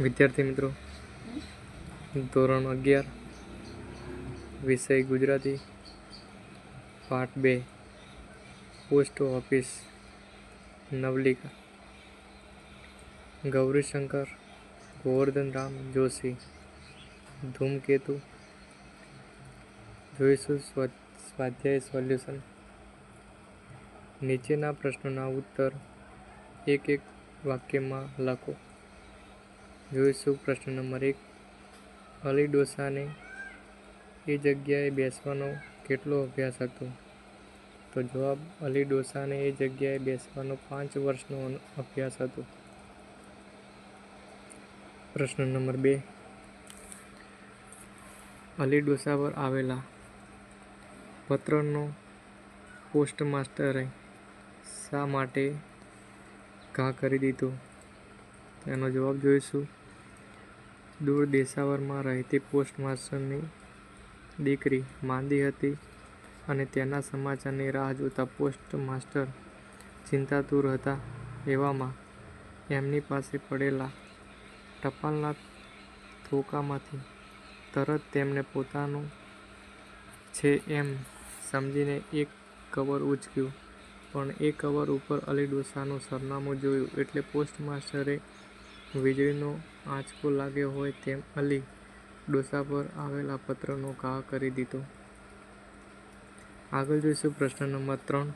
વિદ્યાર્થી મિત્રો, ધોરણ અગિયાર, વિષય ગુજરાતી પાઠ બે, પોસ્ટ ઓફિસ, નવલિકા. ગૌરીશંકર, ગોવર્ધન રામ જોશી, ધૂમકેતુ, જોઈશું સ્વ- સ્વાધ્યાય સોલ્યુશન. નીચેના પ્રશ્નોના ઉત્તર એક એક વાક્યમાં લખો. જોઈશું પ્રશ્ન નંબર એક. અલી ડોસાને એ જગ્યાએ બેસવાનો કેટલો અભ્યાસ હતો? તો જવાબ અલી ડોસાને એ જગ્યાએ બેસવાનો પાંચ વર્ષનો અભ્યાસ હતો. પ્રશ્ન નંબર બે. અલી ડોસા પર આવેલા પત્રનો પોસ્ટ માસ્ટરે શા માટે ઘા કરી દીધો? એનો જવાબ જોઈશું. દૂર દેશાવરમાં રહેતી પોસ્ટ માસ્ટરની દીકરી માંદી હતી અને તેના સમાચારની રાહ જોતા પોસ્ટ માસ્ટર ચિંતાતુર હતા. એવામાં એમની પાસે પડેલા ટપાલના થોકામાંથી તરત તેમને પોતાનું છે એમ સમજીને એક કવર ઉચક્યું. પણ એ કવર ઉપર અલી ડોસાનું સરનામું જોયું એટલે પોસ્ટ માસ્ટરે વીજળીનો આંચકો લાગ્યો હોય તેમ અલી ડોસા પર આવેલા પત્રનો ઘા કરી દીધો. આગળ જોઈશું પ્રશ્ન નંબર ત્રણ.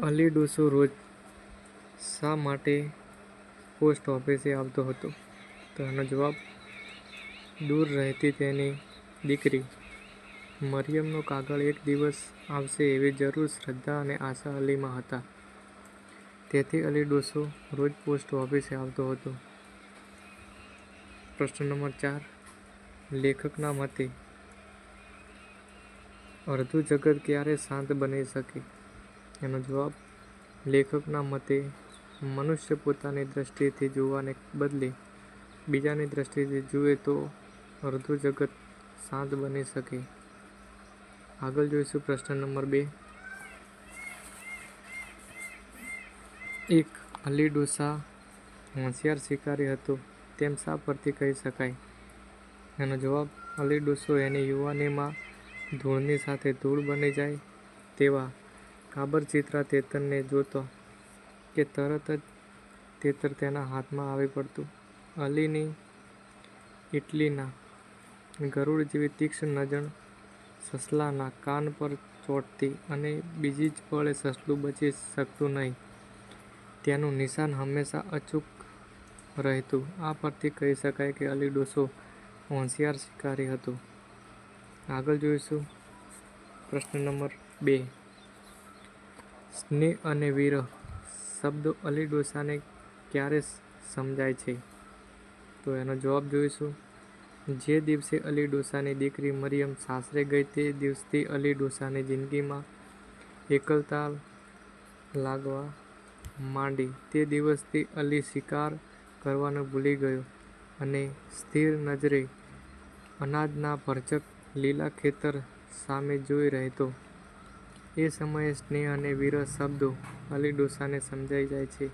અલી ડોસો રોજ શા માટે પોસ્ટ ઓફિસે આવતો હતો? તો એનો જવાબ, દૂર રહેતી તેની દીકરી મરિયમનો કાગળ એક દિવસ આવશે એવી જરૂર, શ્રદ્ધા અને આશા અલીમાં હતા. તેથી અલી ડોસો રોજ પોસ્ટ ઓફિસે આવતો હતો. પ્રશ્ન નંબર ચાર. લેખકના મતે અડધું જગત ક્યારે શાંત બની શકે? એનો જવાબ, લેખકના મતે, મનુષ્ય પોતાની દ્રષ્ટિથી જોવાને બદલે બીજાની દ્રષ્ટિથી જુએ તો અડધું જગત શાંત બની શકે. આગળ જોઈશું પ્રશ્ન નંબર બે. એક અલી ડોસા હોશિયાર શિકારી હતો, તેમ શા પરથી કહી શકાય? એનો જવાબ અલી ડોસો એની યુવાનીમાં ધૂળની સાથે ધૂળ બની જાય તેવા કાબરચિત્રા તેતરને જોતો કે તરત જ તેતર તેના હાથમાં આવી પડતું. અલીની ઇટલીના ગરુડ જેવી તીક્ષ્ણ નજર સસલાના કાન પર ચોંટતી અને બીજી જ પળે સસલું બચી શકતું નહીં. તેનું નિશાન હંમેશા અચૂક રહેતું. આ પરથી કહી શકાય કે અલી ડોસો હોશિયાર શિકારી હતો. આગળ જોઈશું પ્રશ્ન નંબર બે. સ્નેહ અને વિરહ શબ્દો અલી ડોસાને ક્યારે સમજાય છે? તો એનો જવાબ જોઈશું. જે દિવસે અલી ડોસાની દીકરી મરિયમ સાસરે ગઈ તે દિવસથી અલી ડોસાની જિંદગીમાં એકલતા લાગવા માંડી. તે દિવસથી અલી શિકાર કરવાનું ભૂલી ગયો અને સ્થિર નજરે અનાજના ભરચક લીલા ખેતર સામે જોઈ રહેતો. એ સમયે સ્નેહ અને વિરહ શબ્દો અલી ડોસાને સમજાઈ જાય છે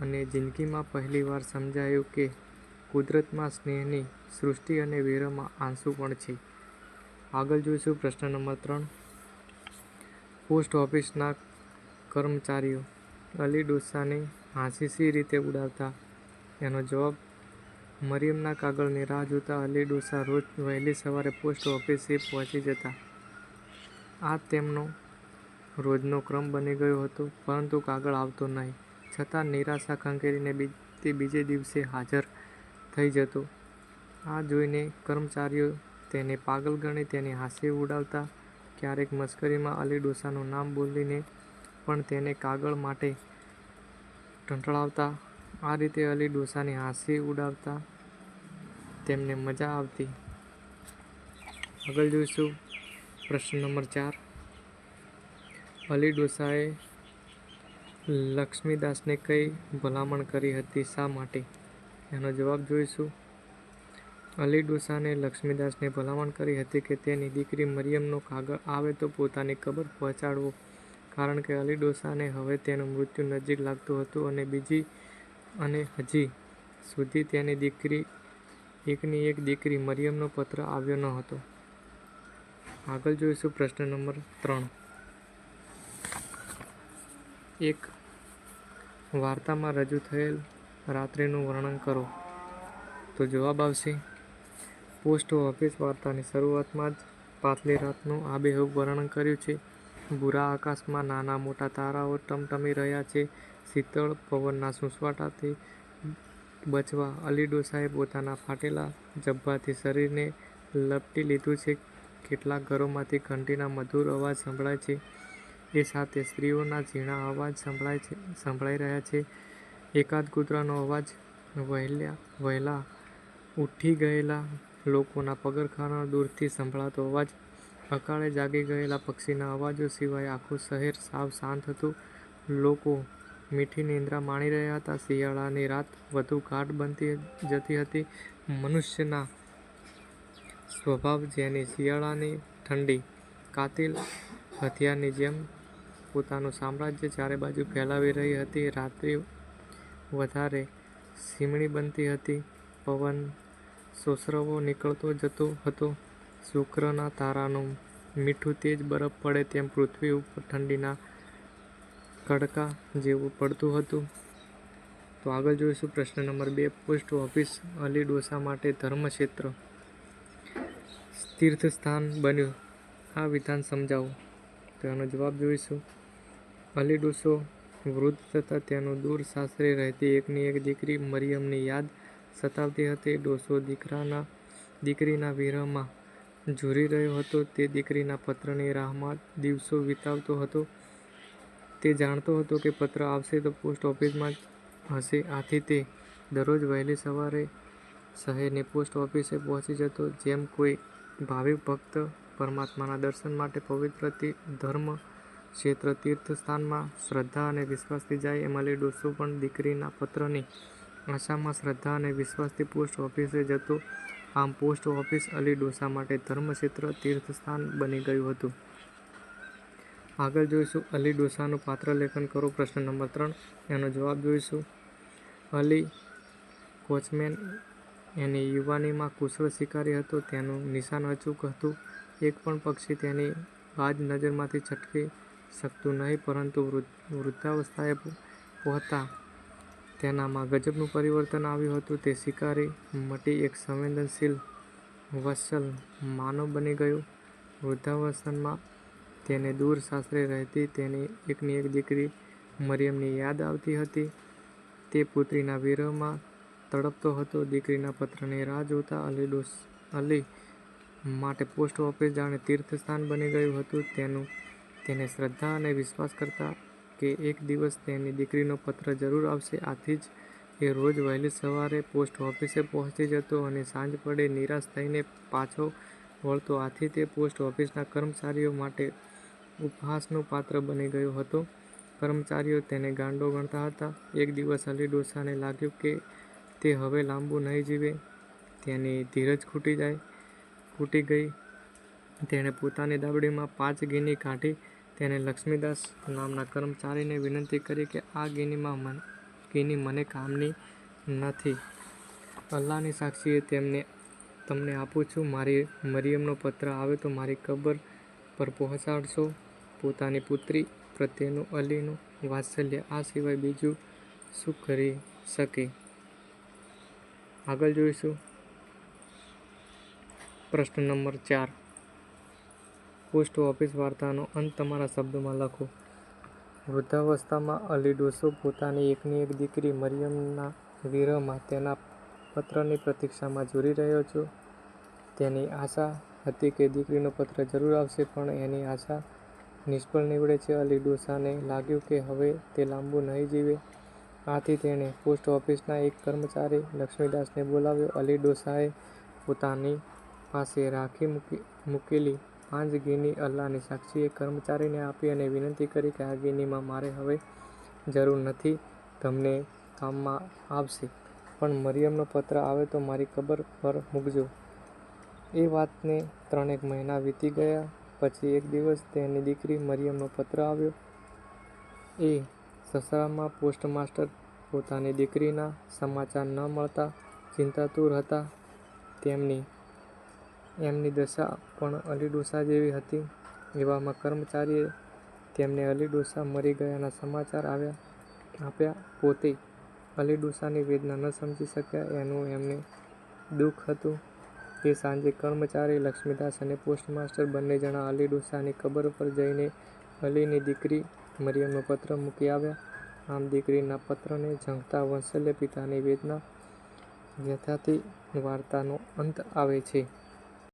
અને જિંદગીમાં પહેલીવાર સમજાયું કે કુદરતમાં સ્નેહની સૃષ્ટિ અને વિરહમાં આંસુ પણ છે. આગળ જોઈશું પ્રશ્ન નંબર ત્રણ. પોસ્ટ ઓફિસના કર્મચારીઓ અલી ડોસાને હાંસી સી રીતે ઉડાવતા. એનો જવાબ, મરિયમના કાગળની રાહ જોતા અલી ડોસા રોજ વહેલી સવારે પોસ્ટ ઓફિસે પહોંચી જતા. આ તેમનો રોજનો ક્રમ બની ગયો હતો, પરંતુ કાગળ આવતો નહીં. છતાં નિરાશા ખંખેરીને તે બીજે દિવસે હાજર થઈ જતો. આ જોઈને કર્મચારીઓ તેને પાગલ ગણી તેની હાંસી ઉડાવતા. ક્યારેક મશ્કરીમાં અલી ડોસાનું નામ બોલીને પણ તેને કાગળ માટે ટંટળાવતા આ રીતે અલી ડોસાની હાંસી ઉડાવતા તેમને મજા આવતી. આગળ જોઈશું પ્રશ્ન નંબર ચાર. અલી ડોસાએ લક્ષ્મીદાસને કઈ ભલામણ કરી હતી, શા માટે? એનો જવાબ જોઈશું. અલી ડોસાને લક્ષ્મીદાસને ભલામણ કરી હતી કે તેની દીકરી મરિયમનો કાગળ આવે તો પોતાની કબર પહોંચાડવો. કારણ કે અલી ડોસાને હવે તેનું મૃત્યુ નજીક લાગતું હતું અને બીજી અને હજી સુધી તેની દીકરી, એકની એક દીકરી મરિયમનો પત્ર આવ્યો ન હતો. આગળ જોઈશું પ્રશ્ન નંબર ત્રણ. એક વાર્તામાં રજૂ થયેલ રાત્રિનું વર્ણન કરો. તો જવાબ આવશે, પોસ્ટ ઓફિસ વાર્તાની શરૂઆતમાં જ પાછલી રાતનું આબેહૂબ વર્ણન કર્યું છે. ભૂરા આકાશમાં નાના મોટા તારાઓ ટમટમી રહ્યા છે. શીતળ પવનના સૂસવાટાથી બચવા અલી ડોસાએ પોતાના ફાટેલા ઝભ્ભાથી શરીરને લપટી લીધું છે. કેટલાક ઘરોમાંથી ઘંટીના મધુર અવાજ સંભળાય છે. એ સાથે સ્ત્રીઓના ઝીણા અવાજ સંભળાઈ રહ્યા છે. એકાદ કૂતરાનો અવાજ, વહેલા ઉઠી ગયેલા લોકોના પગરખાંનો દૂરથી સંભળાતો અવાજ, અકાળે જાગી ગયેલા પક્ષીના અવાજો સિવાય આખું શહેર સાવ શાંત હતું. લોકો મીઠી નિંદ્રા માણી રહ્યા હતા. શિયાળાની રાત વધુ ગાઢ બનતી જતી હતી. મનુષ્યના સ્વભાવ જેની શિયાળાની ઠંડી, કાતિલ હથિયારની જેમ પોતાનું સામ્રાજ્ય ચારે બાજુ ફેલાવી રહી હતી. રાત્રિ વધારે સીમણી બનતી હતી. પવન, સોસરવો નીકળતો જતો હતો. શુક્રના તારાનું મીઠું તેજ બરફ પડે તેમ પૃથ્વી ઉપર ઠંડીના કડકા જેવું પડતું હતું. તો આગળ જોઈશું પ્રશ્ન નંબર બે. પોસ્ટ ઓફિસ અલી ડોસા માટે ધર્મક્ષેત્ર, તીર્થસ્થાન બન્યું આ વિધાન સમજાવો. તો એનો જવાબ જોઈશું અલી ડોસો વૃદ્ધ થતાં તેનું દૂર સાસરે રહેતી એકની એક દીકરી મરિયમની યાદ સતાવતી હતી. ડોસો દીકરાના દીકરીના વિરહમાં ઝૂરી રહ્યો હતો. તે દીકરીના પત્રની રાહમાં દિવસો વિતાવતો હતો. તે જાણતો હતો કે પત્ર આવશે તો પોસ્ટ ઓફિસમાં જ હશે. આથી તે દરરોજ વહેલી સવારે શહેરની પોસ્ટ ઓફિસે પહોંચી જતો. જેમ કોઈ ભાવિ ભક્ત પરમાત્માના દર્શન માટે પવિત્ર ધર્મ ક્ષેત્ર તીર્થ તીર્થસ્થાનમાં શ્રદ્ધા અને વિશ્વાસથી જાય એમ અલી ડોસો પણ દીકરીના પત્રની આશામાં શ્રદ્ધા અને વિશ્વાસથી પોસ્ટ ઓફિસે જતો. આમ પોસ્ટ ઓફિસ અલી ડોસા માટે ધર્મક્ષેત્ર, તીર્થસ્થાન બની ગયું હતું. આગળ જોઈશું અલી ડોસાનું પાત્ર લેખન કરો. પ્રશ્ન નંબર ત્રણ. એનો જવાબ જોઈશું અલી કોચમેન એની યુવાનીમાં કુશળ શિકારી હતો. તેનું નિશાન અચૂક હતું. એક પણ પક્ષી તેની બાજ નજરમાંથી છટકી શકતું નહીં. પરંતુ વૃદ્ધાવસ્થાએ પહોંચતાં તેનામાં ગજબનું પરિવર્તન આવ્યું હતું. તે શિકારી મટી એક સંવેદનશીલ, વત્સલ માનવ બની ગયો. વૃદ્ધાવસ્થામાં તેને દૂર સાસરે રહેતી તેની એકની એક દીકરી મરિયમની યાદ આવતી હતી. તે પુત્રીના વિરહમાં તડપતો હતો. દીકરીના પત્રની રાહ જોતા અલી માટે પોસ્ટ ઓફિસ જાણે તીર્થસ્થાન બની ગયું હતું. તેનું તેને શ્રદ્ધા અને વિશ્વાસ કરતા કે એક દિવસ તેની દીકરીનો પત્ર જરૂર આવશે. આથી જ એ રોજ વહેલી સવારે પોસ્ટ ઓફિસે પહોંચી જતો અને સાંજ પડે નિરાશ થઈને પાછો વળતો. આથી તે પોસ્ટ ઓફિસના કર્મચારીઓ માટે ઉપહાસનું પાત્ર બની ગયો હતો. કર્મચારીઓ તેને ગાંડો ગણતા હતા. એક દિવસ અલી ડોસાને લાગ્યું કે તે હવે લાંબુ નહીં જીવે. તેની ધીરજ ખૂટી જાય, ખૂટી ગઈ. તેણે પોતાની દાબડીમાં પાંચ ગીની કાઢી તેને લક્ષ્મીદાસ નામના કર્મચારીને વિનંતી કરી કે આ ગિની મને કામની નથી. અલ્લાહની સાક્ષીએ તેમને, તમને આપું છું. મારી મરિયમનો પત્ર આવે તો મારી કબર પર પહોંચાડશો. પોતાની પુત્રી પ્રત્યેનું અલીનું વાત્સલ્ય આ સિવાય બીજું શું કરી શકે? આગળ જોઈશું પ્રશ્ન નંબર ચાર. પોસ્ટ ઓફિસ વાર્તાનો અંત તમારા શબ્દોમાં લખો. વૃદ્ધાવસ્થામાં અલી ડોસો પોતાની એકની એક દીકરી મરિયમના વિરહમાં તેના પત્રની પ્રતીક્ષામાં જોડી રહ્યો છો તેની આશા હતી કે દીકરીનો પત્ર જરૂર આવશે. પણ એની આશા નિષ્ફળ નીવડે છે. અલી ડોસાને લાગ્યું કે હવે તે લાંબુ નહીં જીવે. આથી તેણે પોસ્ટ ઓફિસના એક કર્મચારી લક્ષ્મીદાસને બોલાવ્યો. અલી ડોસાએ પોતાની પાસે રાખી મૂકી, મૂકેલી પાંચ ગિની અલ્લાહની સાક્ષીએ કર્મચારીને આપી અને વિનંતી કરી કે આ ગીનીમાં મારે હવે જરૂર નથી. તમને કામમાં આવશે. પણ મરિયમનો પત્ર આવે તો મારી કબર પર મૂકજો. એ વાતને ત્રણેક મહિના વીતી ગયા. પછી એક દિવસ તેની દીકરી મરિયમનો પત્ર આવ્યો. એ સસરામાં પોસ્ટમાસ્ટર પોતાની દીકરીના સમાચાર ન મળતા ચિંતાતુર હતા. તેમની એમની દશા પણ અલી ડોસા જેવી હતી. એવામાં કર્મચારીએ તેમને અલી ડોસા મરી ગયાના સમાચાર આવ્યા આપ્યા. પોતે અલી ડોસાની વેદના ન સમજી શક્યા એનું એમને દુઃખ હતું. તે સાંજે કર્મચારી લક્ષ્મીદાસ અને પોસ્ટમાસ્ટર બંને જણા અલી ડોસાની કબર પર જઈને અલીની દીકરી મરિયમનો પત્ર મૂકી આવ્યા. આમ દીકરીના પત્રને ઝંખતા વત્સલ્ય પિતાની વેદના વ્યથાથી વાર્તાનો અંત આવે છે.